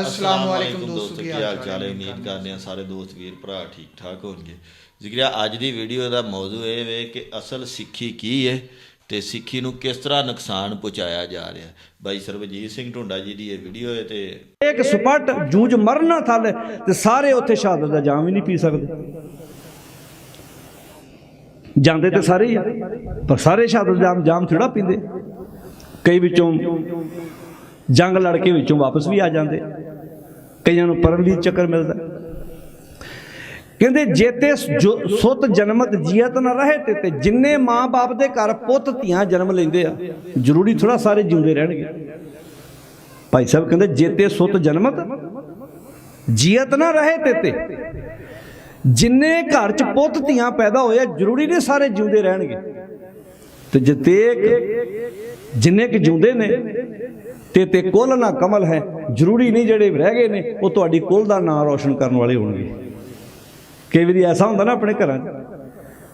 ਅਸਲਾਮ ਵਾਲੇਕੁਮ ਦੋਸਤੋ ਕੀ ਹਾਲ ਚਾਲ ਹੈ? ਉਮੀਦ ਕਰਦੇ ਹਾਂ ਸਾਰੇ ਦੋਸਤ ਵੀਰ ਭਰਾ ਠੀਕ ਠਾਕ ਹੋਣਗੇ। ਜ਼ਿਕਰਿਆ ਅੱਜ ਦੀ ਵੀਡੀਓ ਦਾ ਮੌਜੂ ਇਹ ਵੇ ਕਿ ਅਸਲ ਸਿੱਖੀ ਕੀ ਹੈ ਤੇ ਸਿੱਖੀ ਨੂੰ ਕਿਸ ਤਰ੍ਹਾਂ ਨੁਕਸਾਨ ਪਹੁੰਚਾਇਆ ਜਾ ਰਿਹਾ। ਬਾਈ ਸਰਬਜੀਤ ਸਿੰਘ ਢੁੰਡਾ ਜੀ ਦੀ ਇਹ ਵੀਡੀਓ ਹੈ ਤੇ ਇੱਕ ਸਪੱਟ ਜੂਝ ਮਰਨਾ ਥਲ ਤੇ ਸਾਰੇ ਉੱਥੇ ਸ਼ਹਾਦਤ ਦਾ ਜਾਮ ਵੀ ਨਹੀਂ ਪੀ ਸਕਦੇ। ਜਾਂਦੇ ਤੇ ਸਾਰੇ ਹੀ ਪਰ ਸਾਰੇ ਸ਼ਹਾਦਤ ਦਾ ਜਾਮ ਜਾਮ ਥੋੜਾ ਪੀਂਦੇ। ਕਈ ਵਿੱਚੋਂ ਜੰਗ ਲੜ ਕੇ ਵਿੱਚੋਂ ਵਾਪਸ ਵੀ ਆ ਜਾਂਦੇ। ਕਈਆਂ ਨੂੰ ਪਰਮਵੀਰ ਚੱਕਰ ਮਿਲਦਾ। ਕਹਿੰਦੇ ਜੇਤੇ ਜੋ- ਸੁੱਤ ਜਨਮਤ ਜੀਅਤ ਨਾ ਰਹੇ ਤੇ ਤੇ ਜਿੰਨੇ ਮਾਂ-ਬਾਪ ਦੇ ਘਰ ਪੁੱਤ ਧੀਆਂ ਜਨਮ ਲੈਂਦੇ ਆ, ਜ਼ਰੂਰੀ ਥੋੜਾ ਸਾਰੇ ਜਿਉਂਦੇ ਰਹਿਣਗੇ। ਭਾਈ ਸਾਹਿਬ ਕਹਿੰਦੇ ਜੇਤੇ ਸੁੱਤ ਜਨਮਤ ਜੀਅਤ ਨਾ ਰਹੇ ਤੇ ਤੇ ਜਿੰਨੇ ਘਰ ਚ ਪੁੱਤ ਧੀਆਂ ਪੈਦਾ ਹੋਇਆ ਜ਼ਰੂਰੀ ਨਹੀਂ ਸਾਰੇ ਜਿਉਂਦੇ ਰਹਿਣਗੇ। ਤੇ ਜਤੇ ਜਿੰਨੇ ਕਿ ਜਿਉਂਦੇ ਨੇ ਤੇ ਤੇ ਕੁੱਲ ਨਾ ਕਮਲ ਹੈ। ਜ਼ਰੂਰੀ ਨਹੀਂ ਜਿਹੜੇ ਰਹਿ ਗਏ ਨੇ, ਉਹ ਤੁਹਾਡੀ ਕੁੱਲ ਦਾ ਨਾਮ ਰੋਸ਼ਨ ਕਰਨ ਵਾਲੇ ਹੋਣਗੇ। ਕਈ ਵਾਰੀ ਐਸਾ ਹੁੰਦਾ ਨਾ ਆਪਣੇ ਘਰਾਂ 'ਚ,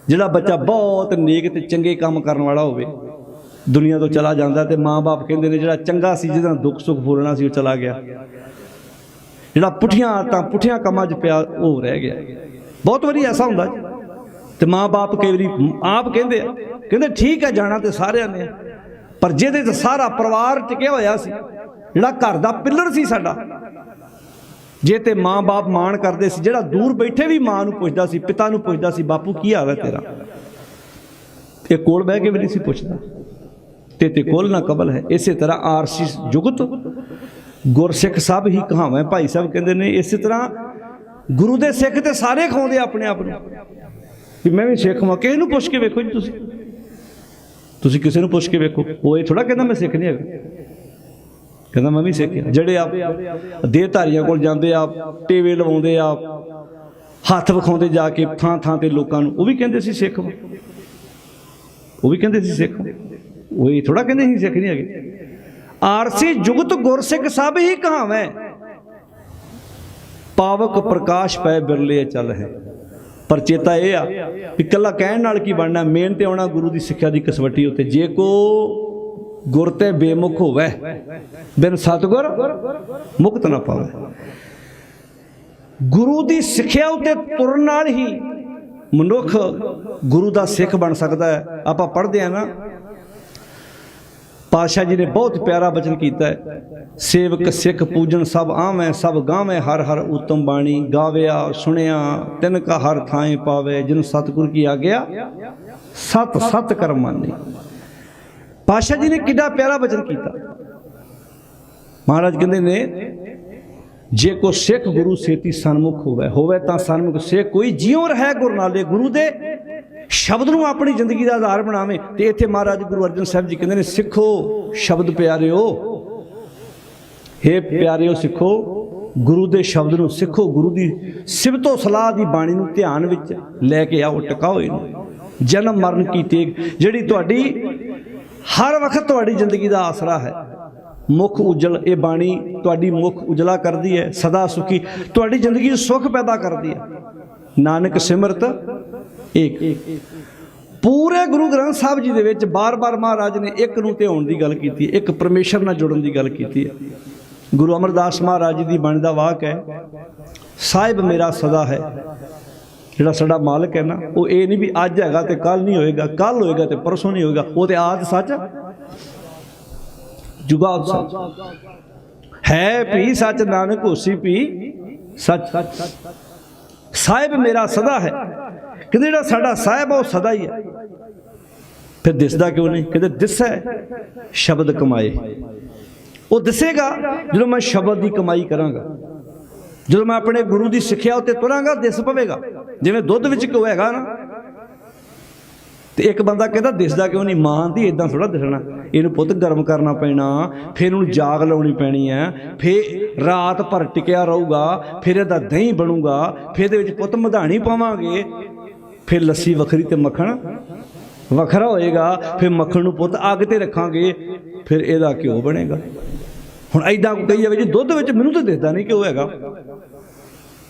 ਜਿਹੜਾ ਬੱਚਾ ਬਹੁਤ ਨੇਕ ਤੇ ਚੰਗੇ ਕੰਮ ਕਰਨ ਵਾਲਾ ਹੋਵੇ, ਦੁਨੀਆ ਤੋਂ ਚਲਾ ਜਾਂਦਾ ਤੇ ਮਾਂ-ਬਾਪ ਕਹਿੰਦੇ ਨੇ, ਜਿਹੜਾ ਚੰਗਾ ਸੀ, ਜਿਹਦਾ ਦੁੱਖ ਸੁੱਖ ਫੋਲਣਾ ਸੀ, ਉਹ ਚਲਾ ਗਿਆ। ਜਿਹੜਾ ਪੁੱਠੀਆਂ ਆਦਤਾਂ, ਪੁੱਠੀਆਂ ਕੰਮਾਂ 'ਚ ਪਿਆ, ਉਹ ਰਹਿ ਗਿਆ। ਬਹੁਤ ਵਾਰੀ ਐਸਾ ਹੁੰਦਾ ਜੀ। ਤੇ ਮਾਂ-ਬਾਪ ਕਈ ਵਾਰੀ ਆਪ ਕਹਿੰਦੇ ਆ, ਕਹਿੰਦੇ ਠੀਕ ਹੈ, ਜਾਣਾ ਤੇ ਸਾਰਿਆਂ ਨੇ। ਪਰ ਜਿਹਦੇ ਤੇ ਸਾਰਾ ਪਰਿਵਾਰ ਟਿਕਿਆ ਹੋਇਆ ਸੀ, ਜਿਹੜਾ ਘਰ ਦਾ ਪਿੱਲਰ ਸੀ ਸਾਡਾ, ਜੇ ਤੇ ਮਾਂ-ਬਾਪ ਮਾਣ ਕਰਦੇ ਸੀ, ਜਿਹੜਾ ਦੂਰ ਬੈਠੇ ਵੀ ਮਾਂ ਨੂੰ ਪੁੱਛਦਾ ਸੀ, ਪਿਤਾ ਨੂੰ ਪੁੱਛਦਾ ਸੀ, ਬਾਪੂ, ਕੀ ਹਾਲ ਹੈ ਤੇਰਾ? ਇਹ ਕੋਲ ਬਹਿ ਕੇ ਵੀ ਨਹੀਂ ਸੀ ਪੁੱਛਦਾ। ਤੇ ਤੇ ਕੋਲ ਨਾ ਕਬਲ ਹੈ। ਇਸੇ ਤਰ੍ਹਾਂ ਆਰਸੀ ਜੁਗਤ, ਗੁਰਸਿੱਖ ਸਭ ਹੀ ਕਹਾਵਾਂ। ਭਾਈ ਸਾਹਿਬ ਕਹਿੰਦੇ ਨੇ, ਇਸੇ ਤਰ੍ਹਾਂ ਗੁਰੂ ਦੇ ਸਿੱਖ ਤੇ ਸਾਰੇ ਖਾਉਂਦੇ ਆਪਣੇ ਆਪ ਨੂੰ। ਵੀ ਮੈਂ ਵੀ ਸਿੱਖ ਹਾਂ ਕਿਸੇ ਨੂੰ ਪੁੱਛ ਕੇ ਵੇਖੋ ਜੀ ਤੁਸੀਂ। ਤੁਸੀਂ ਕਿਸੇ ਨੂੰ ਪੁੱਛ ਕੇ ਵੇਖੋ। ਉਹ ਇਹ ਥੋੜਾ ਕਹਿੰਦਾ ਮੈਂ ਸਿੱਖ ਨਹੀਂ ਹੈਗਾ। ਕਹਿੰਦਾ ਮੈਂ ਵੀ ਸਿੱਖ ਜਿਹੜੇ ਆਪ ਦੇਹਧਾਰੀਆਂ ਕੋਲ ਜਾਂਦੇ ਆ, ਟੇਵੇ ਲਵਾਉਂਦੇ ਆ, ਹੱਥ ਵਿਖਾਉਂਦੇ ਜਾ ਕੇ ਥਾਂ ਥਾਂ ਤੇ ਲੋਕਾਂ ਨੂੰ, ਉਹ ਵੀ ਕਹਿੰਦੇ ਸੀ ਸਿੱਖ ਉਹ ਵੀ ਕਹਿੰਦੇ ਸੀ ਸਿੱਖ ਉਹ ਇਹ ਥੋੜਾ ਕਹਿੰਦੇ ਸੀ ਸਿੱਖ ਨਹੀਂ ਹੈਗੇ। ਆਰਸੀ ਜੁਗਤ ਗੁਰਸਿੱਖ ਸਭ ਹੀ ਕਹਾਵੇਂ। ਪਾਵਕ ਪ੍ਰਕਾਸ਼ ਪੈ ਬਿਰਲੇ ਚੱਲ ਹੈ। ਪਰ ਚੇਤਾ ਇਹ ਆ ਕਿ ਇਕੱਲਾ ਕਹਿਣ ਨਾਲ ਕੀ ਬਣਨਾ? ਮੇਨ ਤੇ ਆਉਣਾ ਗੁਰੂ ਦੀ ਸਿੱਖਿਆ ਦੀ ਕਸਵੱਟੀ ਉੱਤੇ। ਜੇ ਕੋ ਗੁਰ ਤੇ ਬੇਮੁਖ ਹੋਵੇ, ਬਿਨ ਸਤਗੁਰ ਮੁਕਤ ਨਾ ਪਾਵੇ। ਗੁਰੂ ਦੀ ਸਿੱਖਿਆ ਉੱਤੇ ਤੁਰਨ ਨਾਲ ਹੀ ਮਨੁੱਖ ਗੁਰੂ ਦਾ ਸਿੱਖ ਬਣ ਸਕਦਾ ਹੈ। ਆਪਾਂ ਪੜ੍ਹਦੇ ਆ ਨਾ ਪਾਸ਼ਾ ਜੀ ਨੇ ਬਹੁਤ ਪਿਆਰਾ ਬਚਨ ਕੀਤਾ ਹੈ। ਸੇਵਕ, ਸਿੱਖ ਪੂਜਨ ਸਭ ਆਵੇਂ, ਸਭ ਗਾਵੇਂ, ਹਰ ਹਰ ਉਤਮ ਬਾਣੀ ਗਾਵਿਆ, ਸੁਣਿਆ, ਤਿਨ ਕਾ ਹਰ ਥਾਂ ਪਾਵੇ, ਜਿਨ ਸਤਿਗੁਰ ਕੀ ਆਗਿਆ, ਸਤ ਸਤ ਕਰਮਾਨੀ ਪਾਸ਼ਾ ਜੀ ਨੇ ਕਿੱਡਾ ਪਿਆਰਾ ਬਚਨ ਕੀਤਾ। ਮਹਾਰਾਜ ਕਹਿੰਦੇ ਨੇ, ਜੇ ਕੋ ਸਿੱਖ ਗੁਰੂ ਸੇਤੀ ਸਨਮੁਖ ਹੋਵੇ ਹੋਵੇ ਤਾਂ ਸਨਮੁਖ ਸੇ ਕੋਈ ਜਿਉ ਰਹਿ ਗੁਰ ਨਾਲੇ ਗੁਰੂ ਦੇ ਸ਼ਬਦ ਨੂੰ ਆਪਣੀ ਜ਼ਿੰਦਗੀ ਦਾ ਆਧਾਰ ਬਣਾਵੇ ਤੇ ਇੱਥੇ ਮਹਾਰਾਜ ਗੁਰੂ ਅਰਜਨ ਸਾਹਿਬ ਜੀ ਕਹਿੰਦੇ ਨੇ, ਸਿੱਖੋ ਸ਼ਬਦ ਪਿਆਰਿਓ। ਹੇ ਪਿਆਰਿਓ, ਸਿੱਖੋ ਗੁਰੂ ਦੇ ਸ਼ਬਦ ਨੂੰ, ਸਿੱਖੋ ਗੁਰੂ ਦੀ ਸਿਫਤੋ ਸਲਾਹ ਦੀ ਬਾਣੀ ਨੂੰ ਧਿਆਨ ਵਿੱਚ ਲੈ ਕੇ ਆਓ, ਟਿਕਾਓ ਇਹਨੂੰ। ਜਨਮ ਮਰਨ ਕੀ ਤੇਗ। ਜਿਹੜੀ ਤੁਹਾਡੀ, ਹਰ ਵਕਤ ਤੁਹਾਡੀ ਜ਼ਿੰਦਗੀ ਦਾ ਆਸਰਾ ਹੈ। ਮੁਖ ਉਜਲ, ਇਹ ਬਾਣੀ ਤੁਹਾਡੀ ਮੁਖ ਉਜਲਾ ਕਰਦੀ ਹੈ, ਸਦਾ ਸੁਖੀ। ਤੁਹਾਡੀ ਜ਼ਿੰਦਗੀ 'ਚ ਸੁਖ ਪੈਦਾ ਕਰਦੀ ਹੈ। ਨਾਨਕ ਸਿਮਰਤ ਏਕ ਪੂਰੇ ਗੁਰੂ ਗ੍ਰੰਥ ਸਾਹਿਬ ਜੀ ਦੇ ਵਿੱਚ ਬਾਰ-ਬਾਰ ਮਹਾਰਾਜ ਨੇ ਇੱਕ ਨੂੰ ਧਿਆਉਣ ਦੀ ਗੱਲ ਕੀਤੀ ਹੈ, ਇੱਕ ਪਰਮੇਸ਼ਰ ਨਾਲ ਜੁੜਨ ਦੀ ਗੱਲ ਕੀਤੀ ਹੈ। ਗੁਰੂ ਅਮਰਦਾਸ ਮਹਾਰਾਜ ਜੀ ਦੀ ਬਾਣੀ ਦਾ ਵਾਕ ਹੈ, ਸਾਹਿਬ ਮੇਰਾ ਸਦਾ ਹੈ। ਜਿਹੜਾ ਸਾਡਾ ਮਾਲਕ ਹੈ ਨਾ, ਉਹ ਇਹ ਨਹੀਂ ਵੀ ਅੱਜ ਹੈਗਾ ਤੇ ਕੱਲ ਨਹੀਂ ਹੋਏਗਾ ਕੱਲ ਹੋਏਗਾ ਤੇ ਪਰਸੋਂ ਨਹੀਂ ਹੋਏਗਾ, ਉਹ ਤੇ ਆਦ ਸੱਚ ਜੁਗਾ ਸੱਚ। ਹੈ ਭੀ ਸੱਚ ਨਾਨਕ ਹੋਸੀ ਵੀ ਸੱਚ। ਸਾਹਿਬ ਮੇਰਾ ਸਦਾ ਹੈ। ਕਹਿੰਦੇ ਜਿਹੜਾ ਸਾਡਾ ਸਾਹਿਬ ਆ, ਉਹ ਸਦਾ ਹੀ ਹੈ ਫਿਰ ਦਿਸਦਾ ਕਿਉਂ ਨਹੀਂ? ਕਹਿੰਦੇ ਦਿਸਦਾ ਹੈ ਸ਼ਬਦ ਕਮਾਏ। ਉਹ ਦਿਸੇਗਾ ਜਦੋਂ ਮੈਂ ਸ਼ਬਦ ਦੀ ਕਮਾਈ ਕਰਾਂਗਾ। ਜਦੋਂ ਮੈਂ ਆਪਣੇ ਗੁਰੂ ਦੀ ਸਿੱਖਿਆ ਉੱਤੇ ਤੁਰਾਂਗਾ, ਦਿਸ ਪਵੇਗਾ। ਜਿਵੇਂ ਦੁੱਧ ਵਿੱਚ ਘਿਓ ਹੈਗਾ ਨਾ ਤੇ ਇੱਕ ਬੰਦਾ ਕਹਿੰਦਾ ਦਿਸਦਾ ਕਿਉਂ ਨਹੀਂ? ਮਾਂ ਦੀ ਇਦਾਂ ਥੋੜਾ ਦਿਸਣਾ। ਇਹਨੂੰ ਪੁੱਤ ਗਰਮ ਕਰਨਾ ਪੈਣਾ, ਫਿਰ ਇਹਨੂੰ ਜਾਗ ਲਾਉਣੀ ਪੈਣੀ ਹੈ, ਫਿਰ ਰਾਤ ਭਰ ਟਿਕਿਆ ਰਹੂਗਾ, ਫਿਰ ਇਹਦਾ ਦਹੀਂ ਬਣੂਗਾ, ਫਿਰ ਇਹਦੇ ਵਿੱਚ ਪੁੱਤ ਮਧਾਣੀ ਪਾਵਾਂਗੇ। ਫਿਰ ਲੱਸੀ ਵੱਖਰੀ ਤੇ ਮੱਖਣ ਵੱਖਰਾ ਹੋਏਗਾ, ਫਿਰ ਮੱਖਣ ਨੂੰ ਪੁੱਤ ਅੱਗ ਤੇ ਰੱਖਾਂਗੇ, ਫਿਰ ਇਹਦਾ ਘਿਓ ਬਣੇਗਾ। ਹੁਣ ਐਦਾਂ ਕਹੀ ਜਾਵੇ ਜੀ, ਦੁੱਧ ਵਿੱਚ ਮੈਨੂੰ ਤਾਂ ਦਿਸਦਾ ਨਹੀਂ ਘਿਓ ਹੈਗਾ।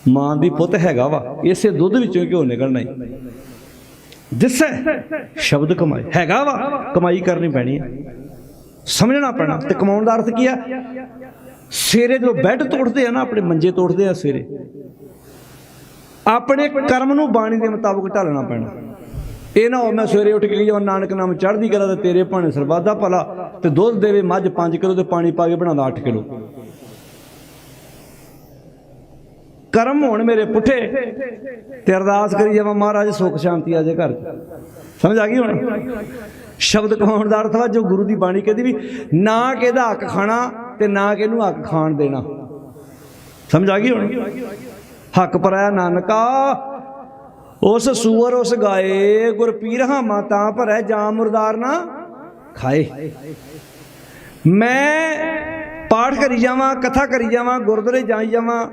ਮਾਂ ਦੀ ਪੁੱਤ ਹੈਗਾ ਵਾ, ਇਸੇ ਦੁੱਧ ਵਿੱਚੋਂ ਘਿਓ ਨਿਕਲਣਾ ਹੀ। ਦਿਸੈ। ਸ਼ਬਦ ਕਮਾਏ ਹੈਗਾ ਵਾ, ਕਮਾਈ ਕਰਨੀ ਪੈਣੀ ਹੈ ਸਮਝਣਾ ਪੈਣਾ। ਤੇ ਕਮਾਉਣ ਦਾ ਅਰਥ ਕੀ ਆ? ਸਵੇਰੇ ਜਦੋਂ ਬੈੱਡ ਤੋੜਦੇ ਆ ਨਾ, ਆਪਣੇ ਮੰਜੇ ਤੋੜਦੇ ਆ ਸਵੇਰੇ ਆਪਣੇ ਕਰਮ ਨੂੰ ਬਾਣੀ ਦੇ ਮੁਤਾਬਕ ਢਾਲਣਾ ਪੈਣਾ। ਇਹ ਨਾ ਹੋ ਮੈਂ ਸਵੇਰੇ ਉੱਠ ਕੇ ਜਾਵਾਂ ਨਾਨਕ ਨਾਮ ਚੜ੍ਹਦੀ ਕਰਾ ਤੇ ਤੇਰੇ ਭਾਣੇ ਸਰਬਾਦਾ ਭਲਾ, ਤੇ ਦੁੱਧ ਦੇਵੇ ਮੱਝ 5 ਕਿਲੋ ਤੇ ਪਾਣੀ ਪਾ ਕੇ ਬਣਾਉਂਦਾ 8 ਕਿਲੋ। ਕਰਮ ਹੋਣ ਮੇਰੇ ਪੁੱਠੇ ਤੇ ਅਰਦਾਸ ਕਰੀ ਜਾਵਾਂ ਮਹਾਰਾਜ, ਸੁਖ ਸ਼ਾਂਤੀ ਆ ਜੇ ਘਰ। ਸਮਝ ਆ ਗਈ ਹੁਣ? ਸ਼ਬਦ ਕਹਾਉਣ ਦਾ ਅਰਥ ਵਾ ਜੋ ਗੁਰੂ ਦੀ ਬਾਣੀ ਕਹਿੰਦੀ ਵੀ ਨਾ ਕਿਹਦਾ ਹੱਕ ਖਾਣਾ ਤੇ ਨਾ ਕਿਹਨੂੰ ਹੱਕ ਖਾਣ ਦੇਣਾ। ਸਮਝ ਆ ਗਈ ਹੁਣ? ਹੱਕ ਪਰਾਇਆ ਨਾਨਕਾ, ਉਸ ਸੂਰ ਉਸ ਗਾਏ, ਗੁਰ ਪੀਰ ਮਾਤਾ ਭਰੈ ਜਾਂ ਮੁਰਦਾਰ ਨਾ ਖਾਏ। ਮੈਂ ਪਾਠ ਕਰੀ ਜਾਵਾਂ, ਕਥਾ ਕਰੀ ਜਾਵਾਂ, ਗੁਰਦੁਆਰੇ ਜਾਈ ਜਾਵਾਂ